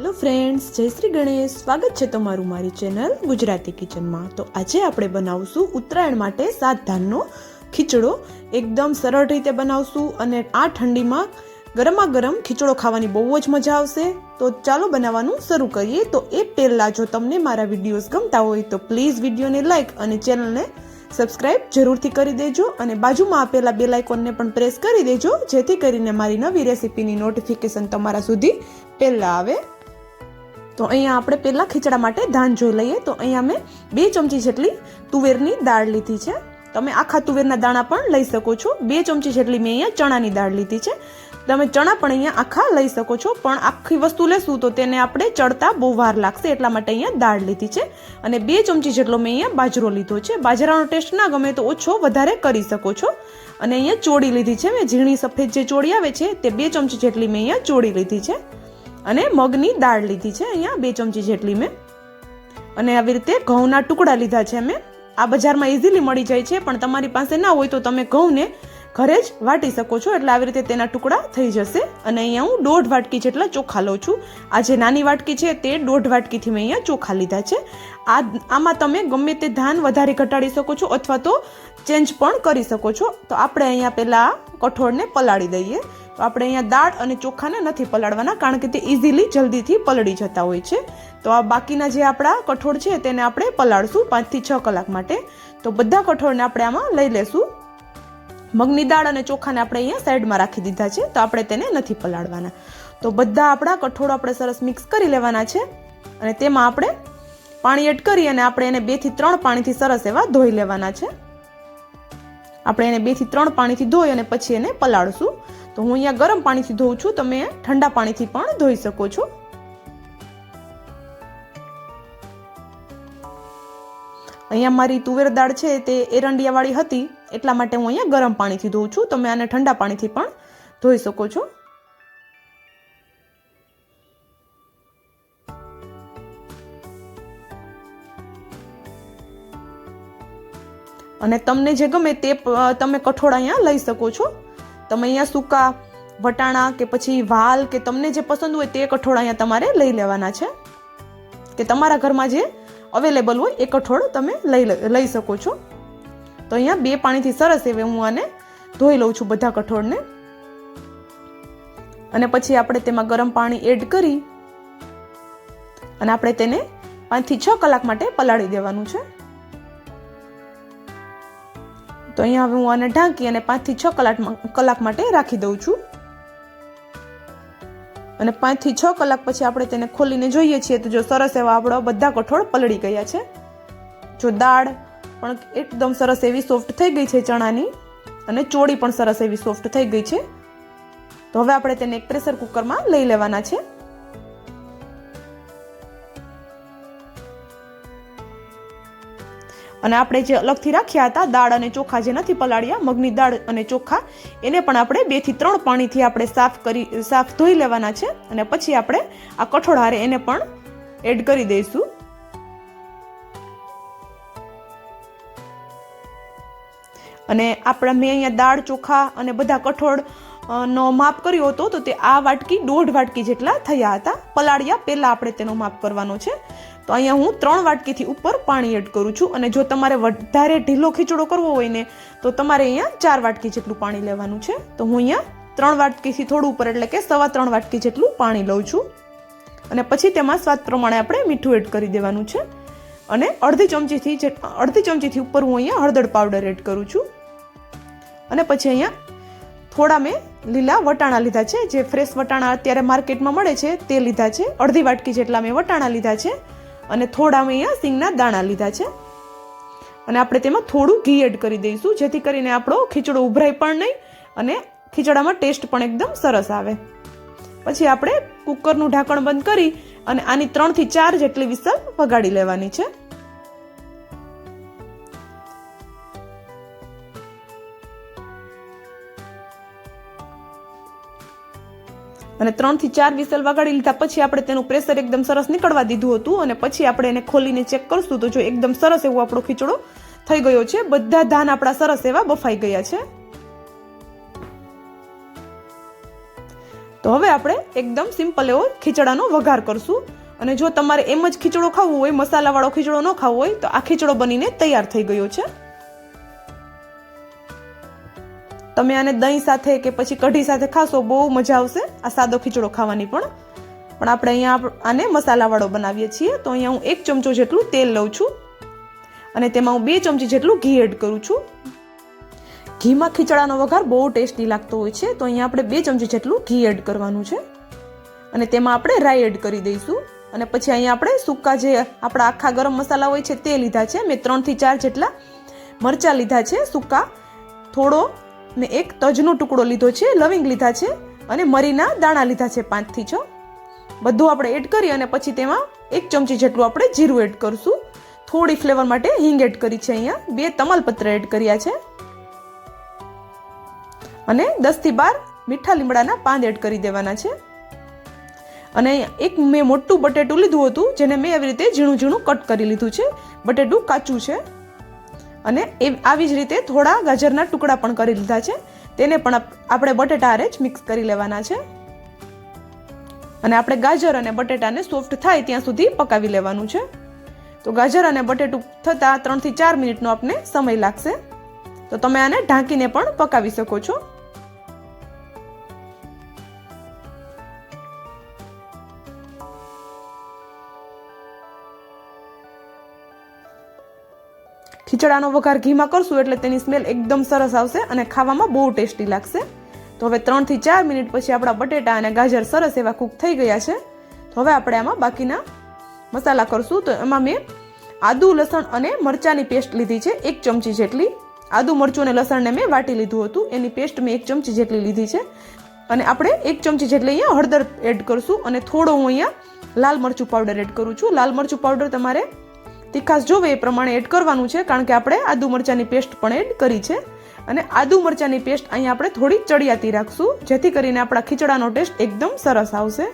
Hello friends જય શ્રી ગણેશ. સ્વાગત છે તમારું મારી ચેનલ ગુજરાતી કિચનમાં. તો આજે આપણે બનાવશું ઉત્તરાયણ માટે સાત ધાનનો ખીચડો. એકદમ સરળ રીતે બનાવશું અને આ ઠંડીમાં ગરમા ગરમ ખીચડો ખાવાની બહુ જ મજા આવશે. તો ચાલો બનાવવાનું શરૂ કરીએ. તો એ પહેલાં જો તમને મારા વિડીયોઝ ગમતા હોય તો પ્લીઝ વિડીયોને લાઇક અને ચેનલને સબસ્ક્રાઇબ જરૂરથી કરી દેજો અને બાજુમાં આપેલા બે લાઇકોનને પણ પ્રેસ કરી દેજો, જેથી કરીને મારી નવી રેસીપીની નોટિફિકેશન તમારા સુધી પહેલાં આવે. તો અહીંયા આપણે પહેલાં ખીચડા માટે ધાન જોઈ લઈએ. તો અહીંયા મેં બે ચમચી જેટલી તુવેરની દાળ લીધી છે. તમે આખા તુવેરના દાણા પણ લઈ શકો છો. બે ચમચી જેટલી મેં અહીંયા ચણાની દાળ લીધી છે. તમે ચણા પણ અહીંયા આખા લઈ શકો છો. પણ આખી વસ્તુ લેશું તો તેને આપણે ચડતા બહુ વાર લાગશે એટલા માટે અહીંયા દાળ લીધી છે. અને બે ચમચી જેટલો મેં અહીંયા બાજરો લીધો છે. બાજરાનો ટેસ્ટ ના ગમે તો ઓછો વધારે કરી શકો છો. અને અહીંયા ચોળી લીધી છે. મેં ઝીણી સફેદ જે ચોળી આવે છે તે બે ચમચી જેટલી મેં અહીંયા ચોળી લીધી છે. અને મગની દાળ લીધી છે અહીંયા, બે ચમચી જેટલી મેં. અને આવી રીતે ઘઉંના ટુકડા લીધા છે મેં. આ બજારમાં ઇઝીલી મળી જાય છે, પણ તમારી પાસે ના હોય તો તમે ઘઉંને ઘરે જ વાટી શકો છો, એટલે આવી રીતે તેના ટુકડા થઈ જશે. અને અહીંયા હું દોઢ વાટકી જેટલા ચોખા લઉં છું. આ જે નાની વાટકી છે તે દોઢ વાટકીથી મેં અહીંયા ચોખા લીધા છે. આ, આમાં તમે ગમે તે ધાન વધારે ઘટાડી શકો છો અથવા તો ચેન્જ પણ કરી શકો છો. તો આપણે અહીંયા પહેલાં કઠોળને પલાળી દઈએ. તો આપણે અહીંયા દાળ અને ચોખાને નથી પલાળવાના, કારણ કે તે ઇઝીલી જલ્દીથી પલળી જતા હોય છે. તો આ બાકીના જે આપણા કઠોળ છે તેને આપણે પલાળશું પાંચથી છ કલાક માટે. તો બધા કઠોળને આપણે આમાં લઈ લેશું. મગની દાળ અને ચોખાને આપણે અહીંયા સાઈડમાં રાખી દીધા છે, તો આપણે તેને નથી પલાળવાના. તો બધા આપણા કઠોળ આપણે સરસ મિક્સ કરી લેવાના છે અને તેમાં આપણે પાણી એડ કરી અને આપણે એને બેથી ત્રણ પાણીથી સરસ એવા ધોઈ લેવાના છે. આપણે એને બેથી ત્રણ પાણીથી ધોઈ અને પછી એને પલાળશું. તો હું અહીંયા ગરમ પાણીથી ધોઉં છું, તમે ઠંડા પાણીથી પણ ધોઈ શકો છો. અહીંયા મારી તુવેર દાળ છે તે એરંડિયાવાળી હતી, એટલા માટે હું અહીંયા ગરમ પાણીથી ધોઉં છું. તમે આને ઠંડા પાણીથી પણ ધોઈ શકો છો. અને તમને જે ગમે તે તમે કઠોળ અહીંયા લઈ શકો છો. તમે અહીંયા સૂકા વટાણા કે પછી વાલ કે તમને જે પસંદ હોય તે કઠોળ અહીંયા તમારે લઈ લેવાના છે. કે તમારા ઘરમાં જે અવેલેબલ હોય એ કઠોળ તમે લઈ લઈ શકો છો. તો અહીંયા બે પાણીથી સરસ એવે હું આને ધોઈ લઉં છું બધા કઠોળને. અને પછી આપણે તેમાં ગરમ પાણી એડ કરી અને આપણે તેને પાંચથી છ કલાક માટે પલાળી દેવાનું છે. તો અહીંયા હું આને ઢાંકી અને પાંચથી છ કલાક કલાક માટે રાખી દઉં છું. અને પાંચથી છ કલાક પછી આપણે તેને ખોલીને જોઈએ છીએ તો જો સરસ એવા આપણા બધા કઠોળ પલળી ગયા છે. જો દાળ પણ એકદમ સરસ એવી સોફ્ટ થઈ ગઈ છે ચણાની અને ચોળી પણ સરસ એવી સોફ્ટ થઈ ગઈ છે. તો હવે આપણે તેને એક પ્રેશર કુકરમાં લઈ લેવાના છે. અને આપણે જે અલગથી રાખ્યા હતા, દાળ અને ચોખા જે નથી પલાળ્યા, મગની દાળ અને ચોખા, એને પણ આપણે બેથી ત્રણ પાણીથી આપણે સાફ કરી, સાફ ધોઈ લેવાના છે અને પછી આપણે આ કઠોળ હારે એને પણ એડ કરી દઈશું. અને આપણા મેં અહીંયા દાળ, ચોખા અને બધા કઠોળ નો માપ કર્યો હતો, તો તે આ વાટકી, દોઢ વાટકી જેટલા થયા હતા. પલાળ્યા પહેલાં આપણે તેનો માપ કરવાનો છે. તો અહીંયા હું ત્રણ વાટકીથી ઉપર પાણી એડ કરું છું અને જો તમારે વધારે ઢીલો ખીચડો કરવો હોય ને, તો તમારે અહીંયા ચાર વાટકી જેટલું પાણી લેવાનું છે. તો હું અહીંયા ત્રણ વાટકીથી થોડું ઉપર, એટલે કે સવા ત્રણ વાટકી જેટલું પાણી લઉં છું. અને પછી તેમાં સ્વાદ પ્રમાણે આપણે મીઠું એડ કરી દેવાનું છે. અને અડધી ચમચીથી જે, અડધી ચમચીથી ઉપર હું અહીંયા હળદર પાવડર એડ કરું છું. અને પછી અહીંયા થોડા મેં લીલા વટાણા લીધા છે. જે ફ્રેશ વટાણા અત્યારે માર્કેટમાં મળે છે, તે લીધા છે. અડધી વાટકી જેટલા મેં વટાણા લીધા છે. અને થોડા મેં અહીંયા સિંગના દાણા લીધા છે. અને આપણે તેમાં થોડું ઘી એડ કરી દઈશું, જેથી કરીને આપણો ખીચડો ઉભરાય પણ નહીં અને ખીચડામાં ટેસ્ટ પણ એકદમ સરસ આવે. પછી આપણે કુકરનું ઢાંકણ બંધ કરી અને આની ત્રણથી ચાર જેટલી વિસલ વગાડી લેવાની છે. અને ત્રણથી ચાર વિસલ વગાડી લીધા પછી આપણે તેનું પ્રેશર એકદમ સરસ નીકળવા દીધું હતું અને પછી આપણે એને ખોલીને ચેક કરશું તો જો એકદમ સરસ એવો આપણો ખીચડો થઈ ગયો છે. બધા ધાન આપણા સરસ એવા બફાઈ ગયા છે. તો હવે આપણે એકદમ સિમ્પલ એવો ખીચડાનો વઘાર કરશું. અને જો તમારે એમ જ ખીચડો ખાવો હોય, મસાલાવાળો ખીચડો ન ખાવો હોય, તો આ ખીચડો બનીને તૈયાર થઈ ગયો છે. તમે આને દહીં સાથે કે પછી કઢી સાથે ખાશો, બહુ મજા આવશે આ સાદો ખીચડો ખાવાની પણ. પણ આપણે અહીંયા આને મસાલાવાળો બનાવીએ છીએ. તો અહીંયા હું એક ચમચો જેટલું તેલ લઉં છું. અને તેમાં હું બે ચમચી જેટલું ઘી એડ કરું છું. ઘીમાં ખીચડાનો વઘાર બહુ ટેસ્ટી લાગતો હોય છે. તો અહીંયા આપણે બે ચમચી જેટલું ઘી એડ કરવાનું છે. અને તેમાં આપણે રાઈ એડ કરી દઈશું. અને પછી અહીંયા આપણે સૂકા જે આપણા આખા ગરમ મસાલા હોય છે તે લીધા છે. મેં ત્રણથી ચાર જેટલા મરચાં લીધા છે સૂકા. થોડો મેં એક તજનો ટુકડો લીધો છે, લવિંગ લીધા છે અને મરીના દાણા લીધા છે પાંચથી છ. બધું આપણે એડ કરી અને પછી તેમાં એક ચમચી જેટલું આપણે જીરું એડ કરીશું. થોડી ફ્લેવર માટે હિંગ એડ કરી છે અહીંયા. બે તમાલપત્ર એડ કર્યા છે. અને દસથી બાર મીઠા લીમડાના પાંદ એડ કરી દેવાના છે. અને એક મેં મોટું બટેટું લીધું હતું, જેને મેં એવી રીતે ઝીણું ઝીણું કટ કરી લીધું છે. બટેટું કાચું છે. અને એ આવી જ રીતે થોડા ગાજરના ટુકડા પણ કરી લીધા છે. તેને પણ આપણે બટેટા હારે જ મિક્સ કરી લેવાના છે. અને આપણે ગાજર અને બટેટાને સોફ્ટ થાય ત્યાં સુધી પકાવી લેવાનું છે. તો ગાજર અને બટેટું થતાં ત્રણથી ચાર મિનિટનો આપને સમય લાગશે. તો તમે આને ઢાંકીને પણ પકાવી શકો છો. ખીચડાનો વઘાર ઘીમાં કરશું એટલે તેની સ્મેલ એકદમ સરસ આવશે અને ખાવામાં બહુ ટેસ્ટી લાગશે. તો હવે ત્રણથી ચાર મિનિટ પછી આપણા બટેટા અને ગાજર સરસ એવા કૂક થઈ ગયા છે. તો હવે આપણે આમાં બાકીના મસાલા કરશું. તો એમાં મેં આદુ, લસણ અને મરચાંની પેસ્ટ લીધી છે, એક ચમચી જેટલી. આદુ, મરચું અને લસણને મેં વાટી લીધું હતું. એની પેસ્ટ મેં એક ચમચી જેટલી લીધી છે. અને આપણે એક ચમચી જેટલી અહીંયા હળદર એડ કરશું અને થોડો હું અહીંયા લાલ મરચું પાવડર એડ કરું છું. લાલ મરચું પાવડર તમારે તીખાસ જોવે એ પ્રમાણે એડ કરવાનું છે, કારણ કે આપણે આદુ મરચાંની પેસ્ટ પણ એડ કરી છે. અને આદુ મરચાંની પેસ્ટ અહીંયા આપણે થોડી ચડિયાતી રાખશું, જેથી કરીને આપણા ખીચડાનો ટેસ્ટ એકદમ સરસ આવશે.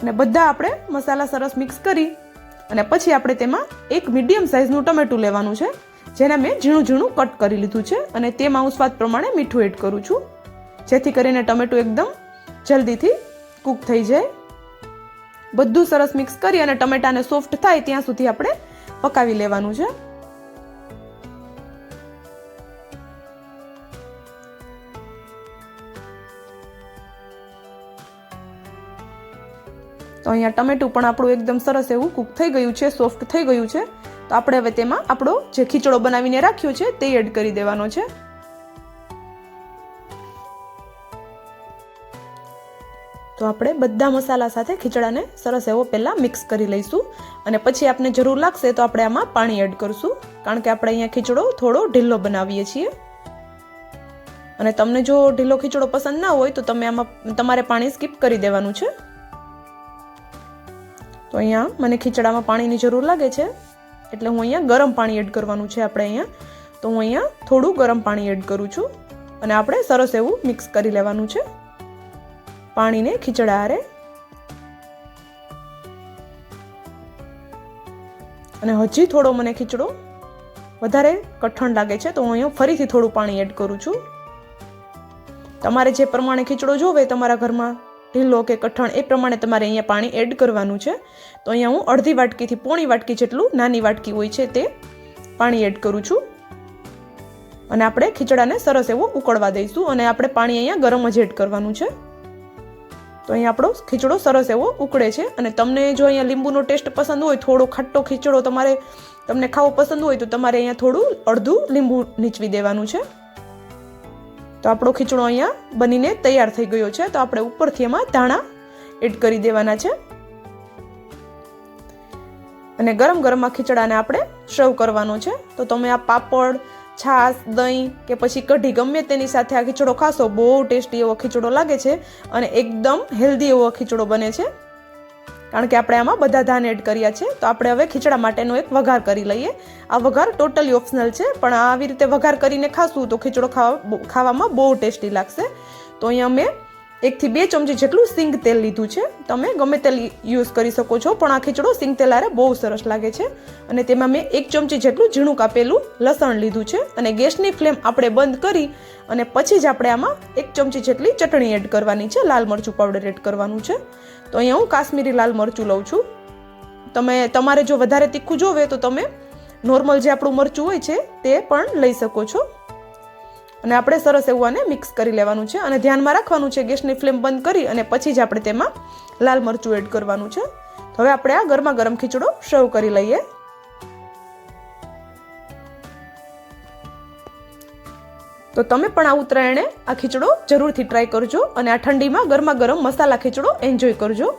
અને બધા આપણે મસાલા સરસ મિક્સ કરી, અને પછી આપણે તેમાં એક મીડિયમ સાઇઝનું ટમેટું લેવાનું છે, જેને મેં ઝીણું ઝીણું કટ કરી લીધું છે, અને તેમાં હું સ્વાદ પ્રમાણે મીઠું એડ કરું છું. જેથી કરીને ટમેટું એકદમ જલ્દીથી કૂક થઈ જાય. બધું સરસ મિક્સ કરી અને ટમેટાને સોફ્ટ થાય ત્યાં સુધી આપણે પકાવી લેવાનું છે. તો અહીંયા ટમેટું પણ આપણું એકદમ સરસ એવું કૂક થઈ ગયું છે, સોફ્ટ થઈ ગયું છે. તો આપણે હવે તેમાં આપણો જે ખીચડો બનાવીને રાખ્યો છે, તે એડ કરી દેવાનો છે. તો આપણે બધા મસાલા સાથે ખીચડાને સરસ એવો પહેલાં મિક્સ કરી લઈશું. અને પછી આપણે જરૂર લાગશે તો આપણે આમાં પાણી એડ કરીશું. કારણ કે આપણે અહીંયા ખીચડો થોડો ઢીલો બનાવીએ છીએ. અને તમને જો ઢીલો ખીચડો પસંદ ના હોય તો તમે આમાં તમારે પાણી સ્કીપ કરી દેવાનું છે. તો અહીંયા મને ખીચડામાં પાણીની જરૂર લાગે છે. એટલે હું અહીંયા ગરમ પાણી એડ કરવાનું છે આપણે અહીંયા. તો હું અહીંયા થોડું ગરમ પાણી એડ કરું છું. અને આપણે સરસ એવું મિક્સ કરી લેવાનું છે. પાણીને ખીચડા હારે. અને હજી થોડો મને ખીચડો વધારે કઠણ લાગે છે, તો હું અહીંયા ફરીથી થોડું પાણી એડ કરું છું. તમારે જે પ્રમાણે ખીચડો જોવે તમારા ઘરમાં ઢીલો કે કઠણ, એ પ્રમાણે તમારે અહીંયા પાણી એડ કરવાનું છે. તો અહીંયા હું અડધી વાટકીથી પોણી વાટકી જેટલું નાની વાટકી હોય છે તે પાણી એડ કરું છું. અને આપણે ખીચડાને સરસ એવો ઉકળવા દઈશું અને આપણે પાણી અહીંયા ગરમ જ એડ કરવાનું છે. તો અહીંયા આપણો ખીચડો સરસ એવો ઉકળે છે. અને તમને જો અહીંયા લીંબુનો ટેસ્ટ પસંદ હોય, થોડો ખાટો ખીચડો તમારે તમને ખાવો પસંદ હોય, તો તમારે અહીંયા થોડું અડધું લીંબુ નીચવી દેવાનું છે. તો આપણો ખીચડો અહીંયા બનીને તૈયાર થઈ ગયો છે. તો આપણે ઉપરથી એમાં ધાણા એડ કરી દેવાના છે. અને ગરમ ગરમમાં ખીચડાને આપણે સર્વ કરવાનો છે. તો તમે આ પાપડ છાશ, દહીં કે પછી કઢી, ગમે તેની સાથે આ ખીચડો ખાશો, બહુ ટેસ્ટી એવો ખીચડો લાગે છે અને એકદમ હેલ્ધી એવો ખીચડો બને છે. કારણ કે આપણે આમાં બધા ધાન એડ કર્યા છે, તો આપણે હવે ખીચડા માટેનો એક વઘાર કરી લઈએ. આ વઘાર ટોટલી ઓપ્શનલ છે, પણ આવી રીતે વઘાર કરીને ખાશું તો ખીચડો ખાવા, ખાવામાં બહુ ટેસ્ટી લાગશે. તો અહીંયા મેં એકથી બે ચમચી જેટલું સિંગ તેલ લીધું છે. તમે ગમે તેલ યુઝ કરી શકો છો, પણ આ ખીચડો સિંગ તેલ આરે બહુ સરસ લાગે છે. અને તેમાં મેં એક ચમચી જેટલું ઝીણું કાપેલું લસણ લીધું છે. અને ગેસની ફ્લેમ આપણે બંધ કરી અને પછી જ આપણે આમાં એક ચમચી જેટલી ચટણી એડ કરવાની છે. લાલ મરચું પાવડર એડ કરવાનું છે. તો અહીંયા હું કાશ્મીરી લાલ મરચું લઉં છું. તમે, તમારે જો વધારે તીખું જોવે તો તમે નોર્મલ જે આપણું મરચું હોય છે, તે પણ લઈ શકો છો. અને આપણે સરસ એવું આને મિક્સ કરી લેવાનું છે. અને ધ્યાનમાં રાખવાનું છે, ગેસની ફ્લેમ બંધ કરી અને પછી જ આપણે તેમાં લાલ મરચું એડ કરવાનું છે. તો હવે આપણે આ ગરમા ગરમ ખીચડો સર્વ કરી લઈએ. તો તમે પણ આ ઉત્તરાયણે આ ખીચડો જરૂરથી ટ્રાય કરજો અને આ ઠંડીમાં ગરમા ગરમ મસાલા ખીચડો એન્જોય કરજો.